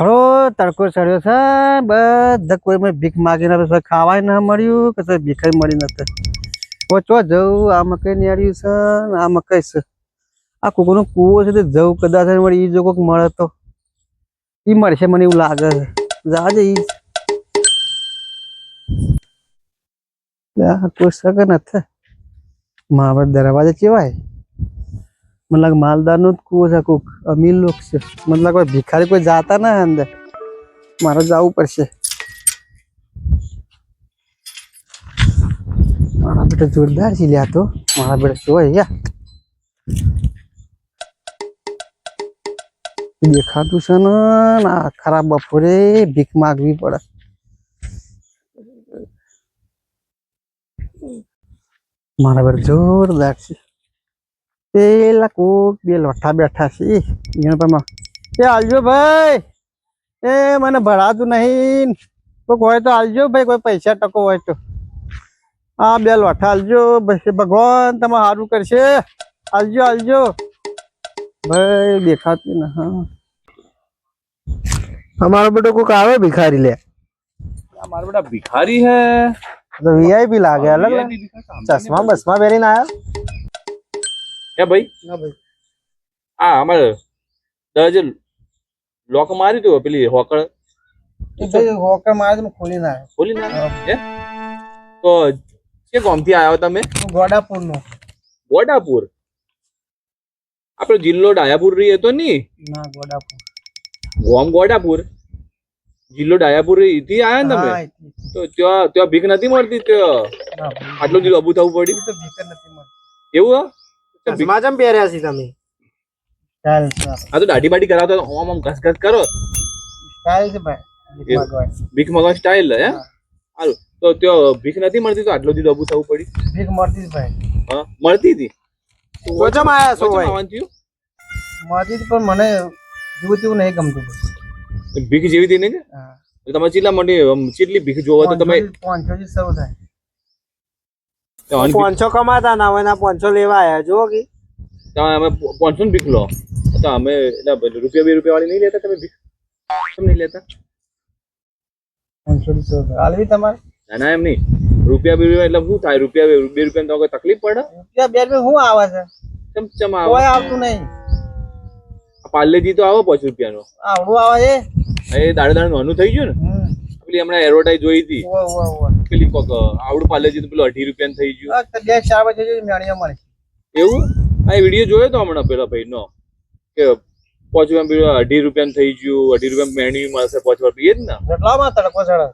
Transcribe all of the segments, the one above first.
ખરો, તડકો ચડ્યો છે, બધા કોઈ મેં ભીખ માગીને આવે છે ખાવાય ના મળ્યું કે ભીખાઈ મળી નથી ઓછો જવું આ મકઈ નિહાળ્યું છે આ મકઈ છે. આ કોકનો કૂવો છે તે જવું કદાચ મળી, ઈ જો કોક મળે તો. ઈ મળશે મને એવું લાગે છે. જાજે ઈ. કોઈ શકે નથી. મારા દરવાજા કેવાય? મને લાગે માલદાર નો કૂવો છે કોક, અમીર લોક છે. મને લાગે ભિખારી કોઈ જાતા ના અંદર. મારે જવું પડશે. મારા બેટા જોરદાર છે લ્યા તો. મારા બેટા જોવાય યા દેખાતું છે ને આ ખરાબ બપોરે ભીખ માગવી પડે. મારા બેટા જોરદાર છે. પેલા કોક બે લોઠા બેઠા છે. એ આલજો ભાઈ. એ મને ભરાતું નહીં. કોઈક હોય તો આલજો ભાઈ કોઈ પૈસા ટકો હોય તો. આ બે લોઠા આલજો પછી ભગવાન તમે સારું કરશે. આલજો આલજો. ભાઈ દેખાતી ને હા. અમારો બેટો કોઈક આવે ભિખારી લે. અમારો બેટા ભિખારી હે. તો વીઆઈપી લાગે અલગ ચશ્મા બસમાં પહેરીને આવ્યા હે ભાઈ? હા અમારે દરજે લોક મારી દો પેલી હોકળ? હોકળ મારે તો ખોલી ના ખોલી ના હે. તો કે ગામથી આવ્યો તમે? ગોડાપુર નો ગોડાપુર? આપણો જિલ્લો ડાયાપુર રહી હતો ની? ના ગોડાપુર. ગોમ ગોડાપુર? જિલ્લો ડાયાપુરથી આયા ને તમે? તો ત્યાં ત્યાં ભીખ નથી મળતી? ત્યાં આટલો જિલ્લો અબુ થવું પડ્યું તો ભીખ નથી મળતી. એવું હા? ચશ્મા ચમ પહેર્યા છે તમે? આ તો દાઢી બાઢી કરાવતો ઓમ ઓમ ઘસ ઘસ કરો. સ્ટાઇલ છે ભાઈ ભીખ. મગવા સ્ટાઇલ હે? હાલ તો ત્યાં ભીખ નથી મળતી તો આટલું દીધો અબુ થવું પડી. ભીખ મળતી જ ભાઈ. હા મળતી હતી? તો આયા છો ભાઈ? મળતી પણ મને જેવું તેવું નહીં ગમતું ભીખ જેવી હતી ને? હા. તમે ચીલા મોટી ચીટલી ભીખ જોવા તો તમે પાંચસોથી શરૂ થાય. પાંચસો કમાતા ના હોય પોનસો પાંચસો લેવા આયા જુઓ કે? તમે અમે પાંચસો ને ભીખ લો તો અમે એટલે રૂપિયા બે રૂપિયા વાળી નહીં લેતા તમે ભીખ? કેમ નહીં લેતા? પાંચસોથી શરૂ હાલવી તમારે? ના ના એમ નહીં. રૂપિયા બે રૂપિયા એટલે શું થાય? રૂપિયા બે રૂપિયા તો કોઈ તકલીફ પડે? રૂપિયા બે રૂપિયા શું આવે છે? ચમ ચમ કોઈ આવે આવતું નહીં. પાર્લેજી તો આવો પાંચ રૂપિયાનો. આવડું આવે છે એ દાડે દાડે નાનું થઈ ગયું ને. પેલી હમણાં એરવર્ટાઈઝ જોઈ હતી. પેલી કોક આવડું પાલેજી પેલું અઢી રૂપિયા થઈ ગયું. બે ચાર વાગે મેળીએ મળે. એવું? આ વીડિયો જોયો તો હમણાં પેલા ભાઈ નો? કે પાંચ રૂપિયા અઢી રૂપિયા થઈ ગયું અઢી રૂપિયા મેણી મળશે પાંચ રૂપિયા. એ જ ને? એટલામાં તડકો ચડે.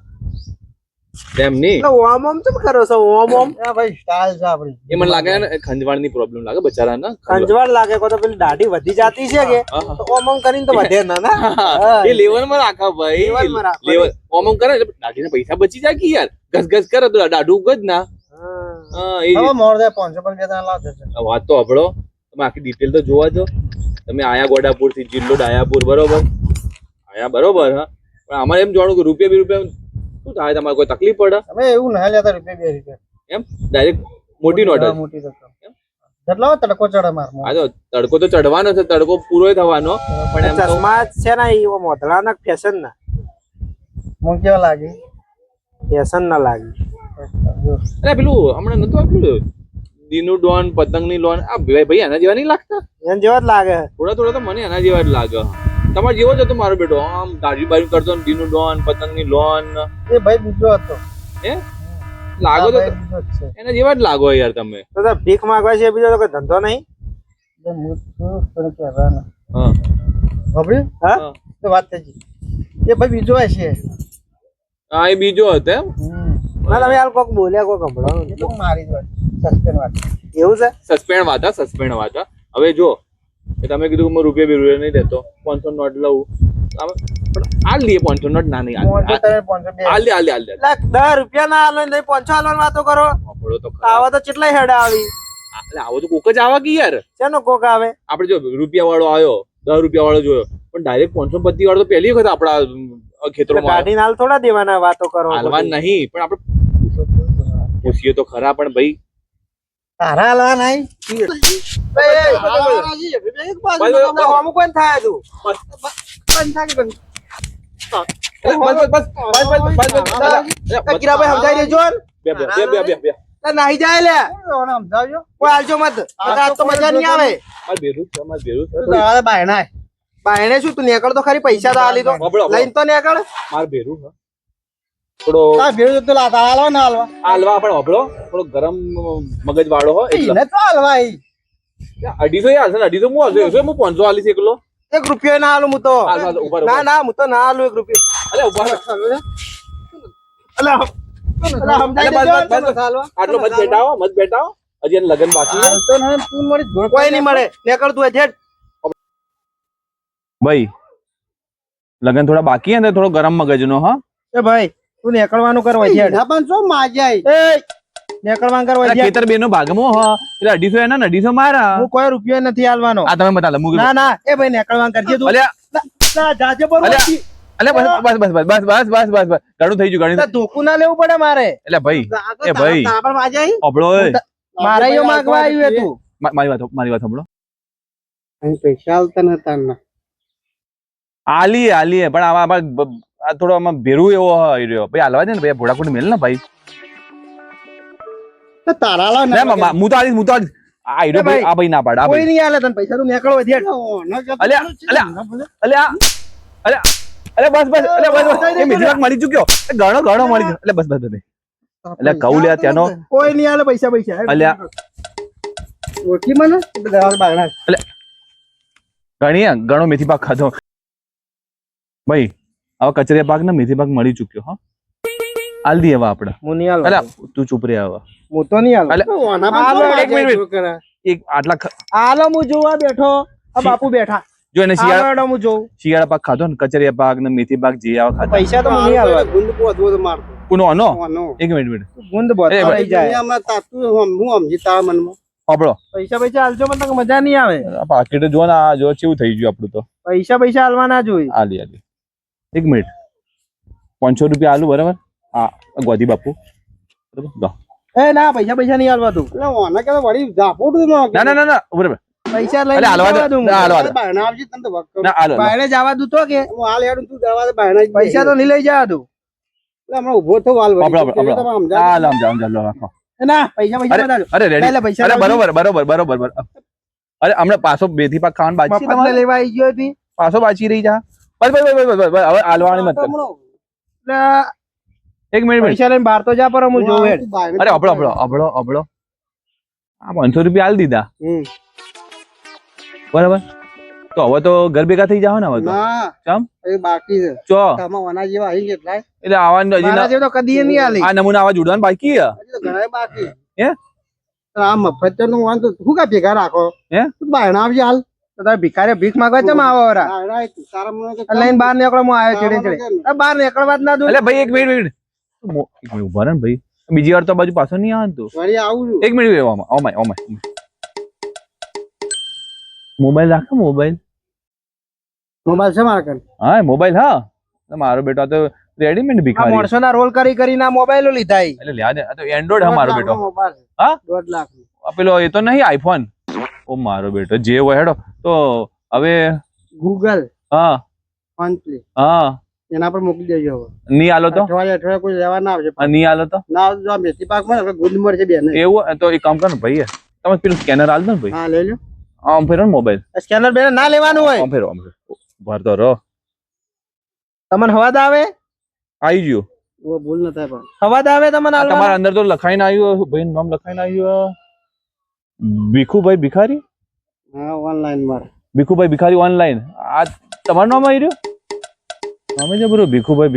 એમ નહીં? ઓમ ઓમ ચમ કરો છો? ઓમ ઓમ? આ ભાઈ સ્ટાઇલ છે આપણી. એ મને લાગે ને ખંજવાળની પ્રોબ્લેમ લાગે બચારાને. ખંજવાળ લાગે કો તો પેલી દાઢી વધી જાતી છે કે? હા, હા. તો ઓમ ઓમ કરીને તો વધે ના ના? એ લેવલમાં રાખા ભાઈ. લેવલમાં રાખવા લેવલ ઓમ ઓમ કરે એટલે દાઢીના પૈસા બચી જાય કે યાર? ઘસ કરે તો દાઢું ઉગ જ ના. હા. એ મોર દે પણ બે લાવ દેશે વાત તો હભળો તમે આખી ડિટેલ તો જોવા જો તમે આયા ગોડાપુરથી જિલ્લો ડાયાપુર બરોબર? આયા બરોબર હા. પણ અમારે એમ જોવાનું કે રૂપિયા બે રૂપિયા શું થાય? તમારે કોઈ તકલીફ પડે? અમે એવું ના લેતા રૂપિયા બે રૂપિયા. એમ? ડાયરેક્ટ મોટી નોટ મોટી રકમ જેટલામાં તડકો ચડે માર આ તો તડકો તો ચડવાનો છે તડકો પૂરો થવાનો. પણ એમ ચશ્મા છે ને એ મોતળા ના ફેશન ના. મને કેવા લાગે? ફેશન ના લાગે. અરે પેલું હમણાં નતું આપ્યું દીનુ ડોન પતંગની લોન આ ભાઈ ભાઈ એના જેવા નહીં લાગતા? એના જેવા જ લાગે. થોડા થોડા તો મને એના જેવા જ લાગે. તમારે જેવો જ હતો મારો બેટો. આમ દાઢી બારી કરતો ને દીનુ ડોન પતંગની લોન. એ ભાઈ બીજો હતો. હે? લાગો તો બીજો એના જેવા જ લાગો યાર તમે. તો ભીખ માંગવા છે બીજો તો કોઈ ધંધો નહીં? હું. હા. સાંભળ્યું? હા? હા. તો વાત થઈ એ ભાઈ બીજો છે. હા એ બીજો હતો એમ. ના તમે યાર કોક બોલ્યા કોક સંભળાવો મારી જ વાત સસ્પેન્ડ વાત એવું છે? સસ્પેન્ડ વાતા સસ્પેન્ડ વાતા હવે જો તમે કીધું હું રૂપિયા બે રૂપિયા નહીં દેતો પાંચસો નોટ લઉં. આમ પણ આ દઈએ પાંચસો નોટ ના નહીં હાલ દે એટલે દસ રૂપિયા ના આલો નહીં પાંચસો આલવાની વાતો કરો. આવા તો કેટલાય હેડા આવી. એટલે આવો તો કોક જ આવા કે યાર. શેનો કોક આવે? આપણે જો રૂપિયા વાળો આવ્યો દસ રૂપિયા વાળો જોયો પણ ડાયરેક્ટ પાંચસો પત્તી વાળો તો પહેલી વખત આપણા ખેતરોમાં ગાડી હાલ થોડા દેવાના વાતો કરો. હાલવા નહીં પણ આપણે પૂછીએ તો ખરા પણ ભાઈ તારા લા નહીં. નાહી જાય લે સમજાવજો કોઈ હાલજો મત તો મજા નહીં. આવે બાયણા બાયણે શું તું નીકળ તો ખરી પૈસા તો આ લીધો લઈને તો નીકળ. માર ભેરું થોડો તાર ભેળું તો લાતા હાલવા ના હાલવા. હાલવા પણ હબળો થોડો ગરમ મગજ વાળો હો એટલે. તો હાલવા ઈ. અઢીસો અઢીસો હું હું પાંચસો એકલો. એક રૂપિયો ના આલું હું તો. હાલ, રહો, ના ના હું તો ના એક રૂપિયો. અલે ઊભા. અલા. આટલો મત બેટાવો મત બેટાવો. હજી એને લગન બાકી તું કોઈ નહીં મળે. નીકળ તું હેઠ ભાઈ લગન થોડા બાકી હે ને થોડો ગરમ મગજનો હા. એ ભાઈ તું નીકળવાનું કર ઈ ના પણ શું માજી એ નીકળવાનું કર હેઠ ખેતર બેનો ભાગમો હો. એટલે અઢીસો એના અઢીસો મારા. હું કોઈ રૂપિયો નથી આલવાનો. આ તમે બતાલો મૂકી ના ના એ ભાઈ નીકળવાનું કરજે તું. અલ્યા. ના જાજે બરો અલે અલ્યા બસ બસ બસ બસ બસ બસ બસ બસ ઘણું થઈ ગયું ઘણું ધોકું ના લેવું પડે મારે. એટલે ભાઈ એ ભાઈ. તારા પણ અબળો એ. મારે યો માંગવા આવ્યું હે તું. મારી વાત મારી વાત સાંભળો. અહીં પૈસા આલતા નતા આલી આલીએ આલીએ પણ બ- આ થોડો આમાં ભેરું એવો આવી રહ્યો. ભાઈ હાલવા દે ને ભાઈ ભોળાકુટ મેલ ને ભાઈ. તારા હાલવા ના, હું તો હું આ ભાઈ. ભાઈ આ ભાઈ ના પાડે આ કોઈ નહીં આલે તને પૈસા તું નીકળો બસ બસ બસ બસ. એ મળી ચૂક્યો. ઘણો ઘણો મળી ગયો. એટલે બસ બસ બસ એટલે કહું લ્યા ત્યાંનો કોઈ નહીં આલે પૈસા પૈસા. અલ્યા ઓળખી મને? ઘણો મેથી પાક ખાધો. ભાઈ હવે કચરિયા પાક ને મેથી પાક મળી ચુક્યો હા. આલ દી હવે આપણે હું નહીં આલું. અલ્યા તું ચૂપ રે હવે હું તો નહીં આલું. અલ્યા ઓના પણ એક મિનિટ? એક આટલા આલો હું જોવા બેઠો. આ બાપુ બેઠા. જો એને શિયાળા હું જોઉં. શિયાળા પાક ખાધો ને કચરિયા પાક ને મેથી પાક જે આવા ખાધો. પૈસા તો નહીં હાલો, આલવા ગુંદ પોતવો તો મારતો. કોનો આનો? એક મિનિટ મિનિટ. ગુંદ બોત એ જાય. અમે તાતું હું સમજી તારા મનમાં. આપણો પૈસા પૈસા હાલજો મને તો મજા નહીં આવે. આ પાકીટ જો ને આ જો કેવું થઈ ગયું આપણું તો. પૈસા પૈસા હાલવા ના જોઈએ આલી આલી. એક મિનિટ. પાંચસો રૂપિયા આલુ બરાબર? હા ગોધી બાપુ. બરાબર? લો. એ ના પૈસા પૈસા નહીં હાલવા તું. એટલે ઓને કે વળી ઝાપોટ તો ના ના ના ના બરાબર. પૈસા લઈને હાલવા દો ના, હાલવા દો. બહાર ના આવજે, તને તો વખ ના હાલો આલો. જવા દઉં તો કે? હું હાલ હેડું, તું દરવાજે બહાર ના પૈસા તો નહીં લઈ જવા દઉં. એટલે હમણાં ઊભો થો હાલ વળી. આપણો, આપણો, સમજા સમજાવો. લો રાખો. ના પૈસા પૈસા અરે, રેડી અરે. બરોબર બરોબર બરોબર બરોબર. અરે હમણાં પાછો બેથી પાક ખાવાનું બાકી છે મફત લેવા આવી ગયો હતી પાછો બાચી રહી જા. બસ બસ બસ બસ બસ બસ. હવે આલવાની મત એક મિનિટ પૈસા લઈને બહાર તો જા પર હું હું જોઉં હેડ અરે અબળો અબળો અબળો અબળો. આ પાંચસો રૂપિયા આલ દીધા. બરાબર. તો હવે તો ઘર ભેગા થઈ જાવ ને હવે તો. ચમ? એ બાકી છે. ચો. આમાં વના જેવા આવી કેટલાય એટલે. આવાનું હજી જેવું તો કદી નહીં આલી. આ નમૂના આવા જોડવાનું બાકી છે? ઘણા બાકી. હે? આ મફતનું વાંધો શું કા ભેગા રાખો? હે? બાયણા આવજે હાલ. તો તારે ભિખારી ભીખ માંગવા ચમ આવો આ લઈને બહાર નીકળો હું આવ્યો ચીડે ચીડે. બહાર નીકળવા જ ના દઉં. એટલે ભાઈ એક મિનિટ એક મિનિટ ઊભા રહે ને ભાઈ. બીજી વાર તો બાજુ પાછો નહીં આવે તું. વળી આવું એક minute oh my oh my oh my mobile રાખે મોબાઈલ મોબાઈલ છે મારા કન હા મોબાઈલ હા. મારો બેટો આ તો રેડીમેડ ભીખા ભિખારી. માણસો ના રોલ કરી કરી ના મોબાઈલો લીધા એટલે લ્યા દે તો એન્ડ્રોઈડ હા મારો બેટો. હા? દોઢ લાખ પેલો એ તો નહીં આઈફોન ઓ મારો બેટો જે હોય હેડો. તો હવે ગૂગલ હા. મંથલી હા. એના પર મોકલી દેજો હવે. નહીં આલો તો? અઠવાડિયે અઠવાડિયે કોઈ લેવા ના આવશે. નહીં આલો તો? ના આવજો આ મેથી પાકમાં ગુંદ મળશે બે ને એવું તો એક કામ કરો ને ભાઈ તમે પેલું સ્કેનર આલ દો ને ભાઈ. હા લઈ લો. આમ ફેરો ને મોબાઈલ સ્કેનર બેન ના લેવાનું હોય. આમ ફેરો આમ ફેરો. ભરતો રહો તમને હવાદ આવે? આવી ગયો. ભૂલ ન થાય પણ. હવાદ આવે તમને તમારા અંદર તો લખાઈને આવ્યું ભાઈ નામ લખાઈને આવ્યું ભીખુભાઈ ભિખારી? હા ઓનલાઈન મારે ભીખુભાઈ ભિખારી ઓનલાઈન આ તમારું નામ આવી રહ્યું? નામે છે બરો ભીખુભાઈ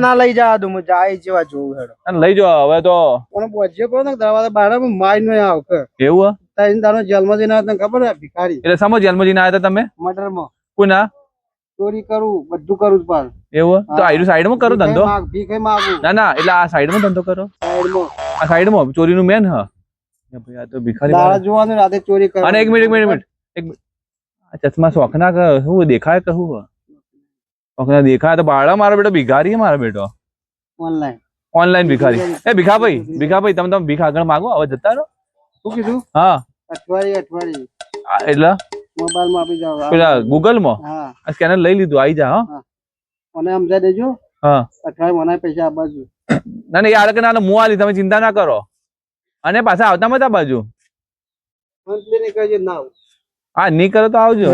ના લઈ જવા દઉં હું જાય જેવા જોઉં હેડો. અને લઈ જાઓ હવે તો પણ પડે ને દરવાજા બહાર મારી નો આવ કે એવું હે? તારી તારો દિન આવે તને ખબર ભિખારી? એટલે સમો જન્મજીને આવ્યા હતા તમે? મર્ડરમાં કોના ચોરી કરું બધું કરું પણ એવું? તો. આયરું સાઈડમાં કરો ધંધો. ભીખે માગ- ના ના એટલે આ સાઈડમાં ધંધો કરો. સાઈડમાં. આ સાઈડમાં ચોરીનું મેન હ. ભાઈ આ તો ભિખારી દાડા. જોવાનું રાતે ચોરી. અને એક મિનિટ એક મિનિટ એક. આ ચશ્મા શોખના શું દેખાય કે શું? શોખના દેખાય તો બાળા મારો બેટો ભિખારી મારો બેટો. ઓનલાઈન ઓનલાઈન ભિખારી. એ ભીખાભાઈ ભીખાભાઈ તમે તમે ભીખ આગળ માગો હવે જતા રહો. શું કીધું? હા. અઠવાડિયે અઠવાડિયે. એટલે? મોબાઈલમાં આપી જાવ પેલા ગૂગલમાં હા સ્કેનર લઈ લીધું આવી જા હા. મને સમજાઈ દેજો. હા. અઠવાડિયે મને પૈસા આપવા ના ના યાર કે ના તમે ચિંતા ના કરો. અને પાછા આવતા મત આ બાજુ. હા નહીં કરો તો આવજો.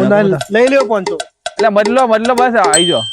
લઈ લ્યો પાંચસો એટલે બદલો બદલો બસ આવી જાઓ.